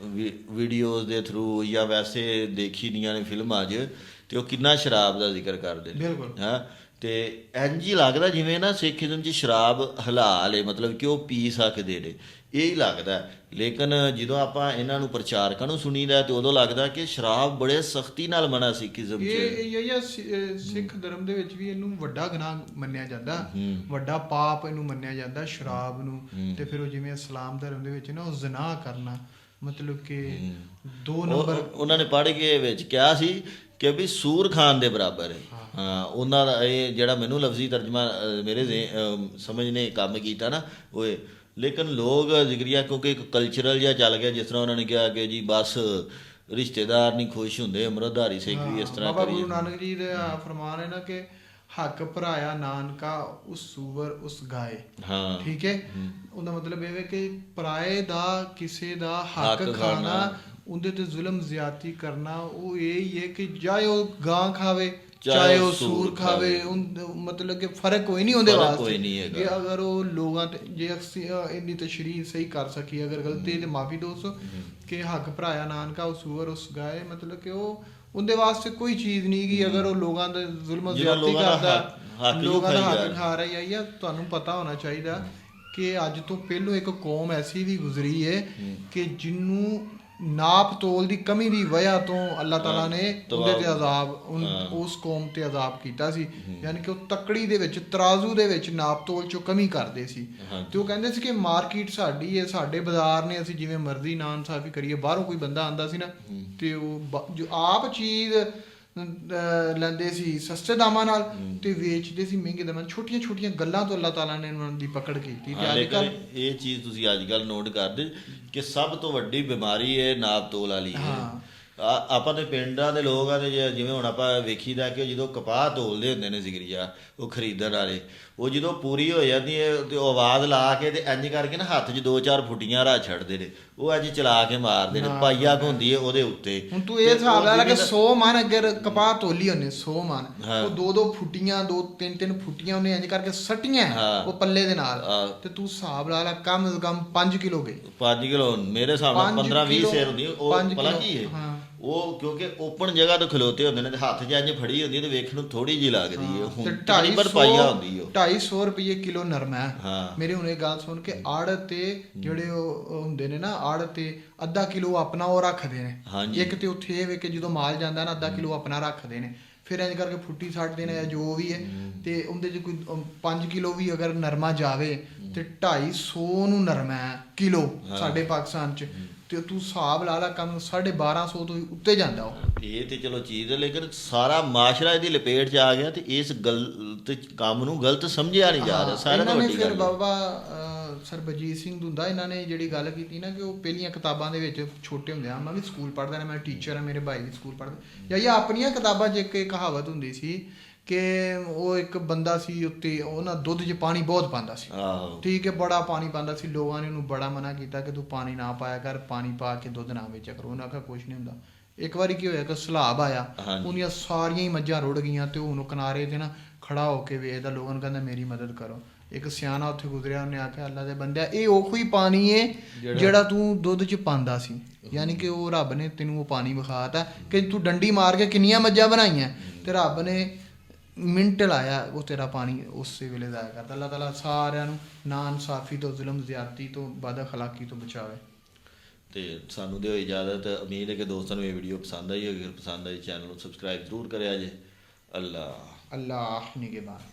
ਵੀਡੀਓਜ਼ ਦੇ ਥਰੂ ਜਾਂ ਵੈਸੇ ਦੇਖੀ ਦੀਆਂ ਨੇ ਫਿਲਮਾਂ 'ਚ ਤੇ ਉਹ ਕਿੰਨਾ ਸ਼ਰਾਬ ਦਾ ਜ਼ਿਕਰ ਕਰਦੇ ਨੇ। ਹਾਂ? ਤੇ ਇੰਜ ਹੀ ਲੱਗਦਾ ਜਿਵੇਂ ਨਾ ਸਿੱਖੀਜ਼ਮ 'ਚ ਸ਼ਰਾਬ ਹਲਾਲ ਹੈ ਮਤਲਬ ਕਿ ਉਹ ਪੀ ਸਕਦੇ ਨੇ। ਇਹ ਹੀ ਲੱਗਦਾ। ਲੇਕਿਨ ਜਦੋਂ ਆਪਾਂ ਇਹਨਾਂ ਨੂੰ ਪ੍ਰਚਾਰਕਾਂ ਨੂੰ ਸੁਣੀਦਾ ਤੇ ਉਦੋਂ ਲੱਗਦਾ ਕਿ ਸ਼ਰਾਬ ਬੜੇ ਸਖਤੀ ਨਾਲ ਮਨਾ ਸਿੱਖੀਜ਼ਮ 'ਚ ਇਹ ਇਹ ਸਿੱਖ ਧਰਮ ਦੇ ਵਿੱਚ ਵੀ ਇਹਨੂੰ ਵੱਡਾ ਗੁਨਾਹ ਮੰਨਿਆ ਜਾਂਦਾ। ਵੱਡਾ ਪਾਪ ਇਹਨੂੰ ਮੰਨਿਆ ਜਾਂਦਾ ਸ਼ਰਾਬ ਨੂੰ। ਤੇ ਫਿਰ ਉਹ ਜਿਵੇਂ ਇਸਲਾਮ ਧਰਮ ਦੇ ਵਿੱਚ ਨਾ ਉਹ ਜ਼ਨਾ ਕਰਨਾ ਮਤਲਬ ਕਿ ਦੋ ਨੰਬਰ ਉਹਨਾਂ ਨੇ ਪੜ੍ਹ ਕੇ ਵਿੱਚ ਕਿਹਾ ਸੀ ਕਿ ਵੀ ਸੂਰ ਖਾਨ ਦੇ ਬਰਾਬਰ ਹੈ। ਹਾਂ। ਉਹਨਾਂ ਦਾ ਇਹ ਜਿਹੜਾ ਮੈਨੂੰ ਲਫ਼ਜ਼ੀ ਤਰਜਮਾ ਮੇਰੇ ਸਮਝ ਨੇ ਕੰਮ ਕੀਤਾ ਨਾ ਉਹ। ਲੇਕਿਨ ਲੋਕ ਜ਼ਿਕਰੀਆ ਕਿਉਂਕਿ ਇੱਕ ਕਲਚਰਲ ਜਿਹਾ ਚੱਲ ਗਿਆ ਜਿਸ ਤਰ੍ਹਾਂ ਉਹਨਾਂ ਨੇ ਕਿਹਾ ਕਿ ਜੀ ਬਸ ਰਿਸ਼ਤੇਦਾਰ ਨਹੀਂ ਖੁਸ਼ ਹੁੰਦੇ ਅਮਰਧਾਰੀ ਸਿੱਖ ਵੀ ਇਸ ਤਰ੍ਹਾਂ ਬਾਬਾ ਕਰੀਏ। ਗੁਰੂ ਨਾਨਕ ਜੀ ਦੇ ਫਰਮਾਨ ਹੈ ਨਾ ਕਿ ਹੱਕ ਭਰਾਇਆ ਨਾਨਕਾ ਉਸ ਸੂਵਰ ਉਸ ਗਾਏ। ਹਾਂ। ਠੀਕ ਹੈ? ਉਹਦਾ ਮਤਲਬ ਇਹ ਹੈ ਕਿ ਪਰਾਏ ਦਾ ਕਿਸੇ ਦਾ ਹੱਕ ਖਾਣਾ। ਉਹਦੇ ਤੇ ਜ਼ੁਲਮ ਜ਼ਿਆਦਤੀ ਕਰਨਾ ਉਹ ਇਹ ਹੀ ਹੈ ਕਿ ਉਹ ਗਾਂ ਖਾਵੇ। ਚਾਹੇ ਉਹ ਸੂਰ ਖਾਵੇ ਮਤਲਬ ਕਿ ਫ਼ਰਕ ਕੋਈ ਨਹੀਂ ਉਹਦੇ ਵਾਸਤੇ। ਕੋਈ ਨਹੀਂ ਹੈਗਾ। ਕਿ ਅਗਰ ਉਹ ਲੋਕਾਂ ਤੇ ਜੇ ਅਸੀਂ ਇੰਨੀ ਤਸ਼ਰੀਹ ਸਹੀ ਕਰ ਸਕੀ ਅਗਰ ਗਲਤੀ ਤੇ ਮਾਫੀ ਦੋਸਤੋ ਕਿ ਹੱਕ ਭਰਾਇਆ ਨਾਨਕਾ ਉਹ ਸੂਰ ਉਸ ਗਾਏ ਮਤਲਬ ਕਿ ਉਹ ਉਹਦੇ ਵਾਸਤੇ ਕੋਈ ਚੀਜ਼ ਨਹੀਂ ਕਿ ਅਗਰ ਉਹ ਲੋਕਾਂ ਦਾ ਜ਼ੁਲਮ ਜ਼ਿਆਦਤੀ ਕਰਦਾ ਲੋਕਾਂ ਦਾ ਹੱਕ। ਖਾ ਰਹੀ ਹੈ ਜਾਂ ਤੁਹਾਨੂੰ ਪਤਾ ਹੋਣਾ ਚਾਹੀਦਾ ਕਿ ਅੱਜ ਤੋਂ ਪਹਿਲੋਂ ਇੱਕ ਕੌਮ ਐਸੀ ਵੀ ਗੁਜ਼ਰੀ ਹੈ ਕਿ ਜਿਹਨੂੰ ਨਾਪ ਤੋਲ ਦੀ ਕਮੀ ਦੀ ਵਜ੍ਹਾ ਤੋਂ ਅੱਲਾਹ ਤਾਲਾ ਨੇ ਉਹਦੇ ਤੇ ਅਜ਼ਾਬ ਉਸ ਕੌਮ ਤੇ ਅਜ਼ਾਬ ਕੀਤਾ ਸੀ। ਯਾਨੀ ਕਿ ਉਹ ਤਕੜੀ ਦੇ ਵਿੱਚ ਤਰਾਜ਼ੂ ਦੇ ਵਿੱਚ ਨਾਪ ਤੋਲ ਚੋਂ ਕਮੀ ਕਰਦੇ ਸੀ। ਤੇ ਉਹ ਕਹਿੰਦੇ ਸੀ ਕਿ ਮਾਰਕੀਟ ਸਾਡੀ ਹੈ ਸਾਡੇ ਬਾਜ਼ਾਰ ਨੇ ਅਸੀਂ ਜਿਵੇਂ ਮਰਜ਼ੀ ਨਾਨ ਸਾਫੀ ਕਰੀਏ ਬਾਹਰੋਂ ਕੋਈ ਬੰਦਾ ਆਂਦਾ ਸੀ ਨਾ ਤੇ ਉਹ ਜੋ ਆਪ ਚੀਜ਼ ਲੈਂਦੇ ਸੀ ਸਸਤੇ ਦਾਮਾਂ ਨਾਲ ਤੇ ਵੇਚਦੇ ਸੀ ਮਹਿੰਗੇ ਦਾਮਾਂ ਛੋਟੀਆਂ ਛੋਟੀਆਂ ਗੱਲਾਂ ਤੋਂ ਅੱਲਾਹ ਤਾਲਾ ਨੇ ਉਹਨਾਂ ਦੀ ਪਕੜ ਕੀਤੀ ਤੇ ਅੱਜ ਕੱਲ ਇਹ ਚੀਜ਼ ਤੁਸੀਂ ਅੱਜ ਕੱਲ ਨੋਟ ਕਰਦੇ ਕਿ ਸਭ ਤੋਂ ਵੱਡੀ ਬਿਮਾਰੀ ਹੈ ਨਾਪ ਤੋਲ ਵਾਲੀ ਹੈ। ਆਪਾਂ ਤੇ ਪਿੰਡਾਂ ਦੇ ਲੋਕ ਆ ਤੇ ਜਿਵੇਂ ਹੁਣ ਆਪਾਂ ਵੇਖੀਦਾ ਕਿ ਜਦੋਂ ਕਪਾਹ ਤੋਲਦੇ ਹੁੰਦੇ ਨੇ ਜ਼ਿਕਰੀਆ ਉਹ ਖਰੀਦਣ ਵਾਲੇ ਉਹ ਜਦੋਂ ਪੂਰੀ ਹੋ ਜਾਂਦੀ ਹੈ ਤੇ ਉਹ ਆਵਾਜ਼ ਲਾ ਕੇ ਤੇ ਇੰਜ ਕਰਕੇ ਨਾ ਹੱਥ 'ਚ ਦੋ ਚਾਰ ਫੁੱਟੀਆਂ ਰਾਹ ਛੱਡਦੇ ਨੇ ਉਹ ਇੰਜ ਚਲਾ ਕੇ ਮਾਰਦੇ ਨੇ ਪਾਈਆ ਹੁੰਦੀ ਹੈ ਉਹਦੇ ਉੱਤੇ ਹੁਣ ਤੂੰ ਇਹ ਹਿਸਾਬ ਲਾ ਕਿ 100 ਮਨ ਅਗਰ ਕਪਾਹ ਤੋਲੀ ਉਹਨੇ 100 ਮਨ। ਉਹ ਦੋ ਦੋ ਫੁੱਟੀਆਂ ਦੋ ਤਿੰਨ ਤਿੰਨ ਫੁੱਟੀਆਂ ਉਹਨੇ ਇੰਜ ਕਰਕੇ ਸੱਟੀਆਂ। ਉਹ ਪੱਲੇ ਦੇ ਨਾਲ। ਤੇ ਤੂੰ ਹਿਸਾਬ ਲਾ ਲੈ ਕਮ ਸੇ ਕਮ 5 ਕਿਲੋ ਗਏ 5 ਕਿਲੋ ਮੇਰੇ ਹਿਸਾਬ ਨਾਲ ਪੰਜ 15 20 ਕਿਲੋ- ਸੇਰ ਹੁੰਦੀ। ਉਹ ਕਿਲੋ, ਕੀ ਹਾਂ। ਉਹ ਕਿਉਂਕਿ ਓਪਨ ਜਗ੍ਹਾ ਤੋਂ ਖਲੋਤੇ ਹੁੰਦੇ ਨੇ ਤੇ ਹੱਥ 'ਚ ਇੰਜ ਫੜੀ ਹੁੰਦੀ ਤੇ ਵੇਖਣ ਨੂੰ ਥੋੜੀ ਜਿਹੀ ਲੱਗਦੀ ਹੈ। ਤੇ ਹੁਣ 250 ਪਰ ਪਾਈਆ ਹੁੰਦੀ ਉਹ। 250 ਰੁਪਏ ਕਿਲੋ ਨਰਮਾ ਹੈ। ਮੇਰੇ ਹੁਣ ਇਹ ਗੱਲ ਸੁਣ ਕੇ ਆੜ ਤੇ ਜਿਹੜੇ ਉਹ ਹੁੰਦੇ ਨੇ ਨਾ ਆੜ ਤੇ ਅੱਧਾ ਕਿਲੋ ਆਪਣਾ ਉਹ ਰੱਖਦੇ ਨੇ। ਇੱਕ ਤੇ ਉੱਥੇ ਇਹ ਵੇ ਕਿ ਜਦੋਂ ਮਾਲ ਜਾਂਦਾ ਨਾ ਅੱਧਾ ਕਿਲੋ ਆਪਣਾ ਰੱਖਦੇ ਨੇ। ਫਿਰ ਇੰਜ ਕਰਕੇ ਫੁੱਟੀ ਛੱਡਦੇ ਨੇ ਜਾਂ ਜੋ ਵੀ ਹੈ। ਤੇ ਉਹਦੇ ਚ ਕੋਈ 5 ਕਿਲੋ ਵੀ ਅਗਰ ਨਰਮਾ ਜਾਵੇ ਤੇ 250 ਨੂੰ ਨਰਮਾ ਹੈ ਕਿਲੋ ਸਾਡੇ ਪਾਕਿਸਤਾਨ ਚ। ਤੇ ਤੂੰ ਹਿਸਾਬ ਲਾ ਲਾ ਕੰਮ 1250 ਤੋਂ ਉੱਤੇ ਜਾਂਦਾ ਉਹ। ਇਹ ਤੇ ਚਲੋ ਚੀਜ਼ ਹੈ ਲੇਕਿਨ ਸਾਰਾ ਮਾਸ਼ਰਾ ਇਹਦੀ ਲਪੇਟ 'ਚ ਆ ਗਿਆ ਤੇ ਇਸ ਗਲਤ ਕੰਮ ਨੂੰ ਗਲਤ ਸਮਝਿਆ ਨਹੀਂ ਜਾ ਰਿਹਾ ਸਾਰਿਆਂ ਤੋਂ ਨੇ ਵੱਡੀ ਫਿਰ ਬਾਬਾ ਸਰਬਜੀਤ ਸਿੰਘ ਦੁੰਦਾ ਇਹਨਾਂ ਨੇ ਜਿਹੜੀ ਗੱਲ ਕੀਤੀ ਨਾ ਕਿ ਉਹ ਪਹਿਲੀਆਂ ਕਿਤਾਬਾਂ ਦੇ ਵਿੱਚ ਛੋਟੇ ਹੁੰਦੇ ਆ ਮੈਂ ਵੀ ਸਕੂਲ ਪੜ੍ਹਦਾ ਰਿਹਾ ਮੈਂ ਟੀਚਰ ਹਾਂ ਮੇਰੇ ਭਾਈ ਵੀ ਸਕੂਲ ਪੜ੍ਹਦੇ ਜਾਂ ਇਹ ਆਪਣੀਆਂ ਕਿਤਾਬਾਂ 'ਚ ਇੱਕ ਕਹਾਵਤ ਹੁੰਦੀ ਸੀ ਕਿ ਉਹ ਇੱਕ ਬੰਦਾ ਸੀ ਉੱਤੇ ਉਹ ਨਾ ਦੁੱਧ 'ਚ ਪਾਣੀ ਬਹੁਤ ਪਾਉਂਦਾ ਸੀ। ਆਹੋ। ਠੀਕ ਹੈ ਬੜਾ ਪਾਣੀ ਪਾਉਂਦਾ ਸੀ। ਲੋਕਾਂ ਨੇ ਉਹਨੂੰ ਬੜਾ ਮਨਾ ਕੀਤਾ ਕਿ ਤੂੰ ਪਾਣੀ ਨਾ ਪਾਇਆ ਕਰ ਪਾਣੀ ਪਾ ਕੇ ਦੁੱਧ ਨਾ ਵੇਚਿਆ ਕਰ। ਉਹਨਾਂ ਆਖਿਆ ਕੁਝ ਨਹੀਂ ਹੁੰਦਾ। ਇੱਕ ਵਾਰੀ ਕੀ ਹੋਇਆ ਕਿ ਸਲਾਬ ਆਇਆ ਹਾਂਜੀ। ਉਹਦੀਆਂ ਸਾਰੀਆਂ ਹੀ ਮੱਝਾਂ ਰੁੜ ਗਈਆਂ ਤੇ ਉਹ ਉਹਨੂੰ ਕਿਨਾਰੇ ਤੇ ਨਾ ਖੜਾ ਹੋ ਕੇ ਵੇਖਦਾ ਲੋਕਾਂ ਨੂੰ ਕਹਿੰਦਾ ਮੇਰੀ ਮਦਦ ਕਰੋ। ਇੱਕ ਸਿਆਣਾ ਉੱਥੇ ਗੁਜ਼ਰਿਆ ਉਹਨੇ ਆਖਿਆ ਅੱਲਾ ਦੇ ਬੰਦਿਆ ਇਹ ਉਹੋ ਹੀ ਪਾਣੀ ਏ ਜਿਹੜਾ ਤੂੰ ਦੁੱਧ 'ਚ ਪਾਉਂਦਾ ਸੀ। ਯਾਨੀ ਕਿ ਉਹ ਰੱਬ ਨੇ ਤੈਨੂੰ ਉਹ ਪਾਣੀ ਵਿਖਾਤਾ ਕਿ ਤੂੰ ਡੰਡੀ ਮਾਰ ਕੇ ਕਿੰਨੀਆਂ ਮੱਝਾਂ ਬਣਾਈਆਂ। ਤੇ ਰੱਬ ਨੇ ਮਿੰਟ ਲਾਇਆ ਉਹ ਤੇਰਾ ਪਾਣੀ ਉਸੇ ਵੇਲੇ ਜ਼ਾਇਆ ਕਰਦਾ। ਅੱਲਾਹ ਤਾਲਾ ਸਾਰਿਆਂ ਨੂੰ ਨਾ ਇਨਸਾਫੀ ਤੋਂ ਜ਼ੁਲਮ ਜ਼ਿਆਦਤੀ ਤੋਂ ਬਦ ਅਖਲਾਕੀ ਤੋਂ ਬਚਾਵੇ। ਤੇ ਸਾਨੂੰ ਦਿਓ ਇਜਾਜ਼ਤ। ਉਮੀਦ ਹੈ ਕਿ ਦੋਸਤਾਂ ਨੂੰ ਇਹ ਵੀਡੀਓ ਪਸੰਦ ਆਈ ਹੋਵੇਗੀ। ਪਸੰਦ ਆਈ ਚੈਨਲ ਨੂੰ ਸਬਸਕ੍ਰਾਈਬ ਜ਼ਰੂਰ ਕਰਿਆ ਜੇ। ਅੱਲਾ ਅੱਲਾਹ ਨਿਗਹਿਬਾਨ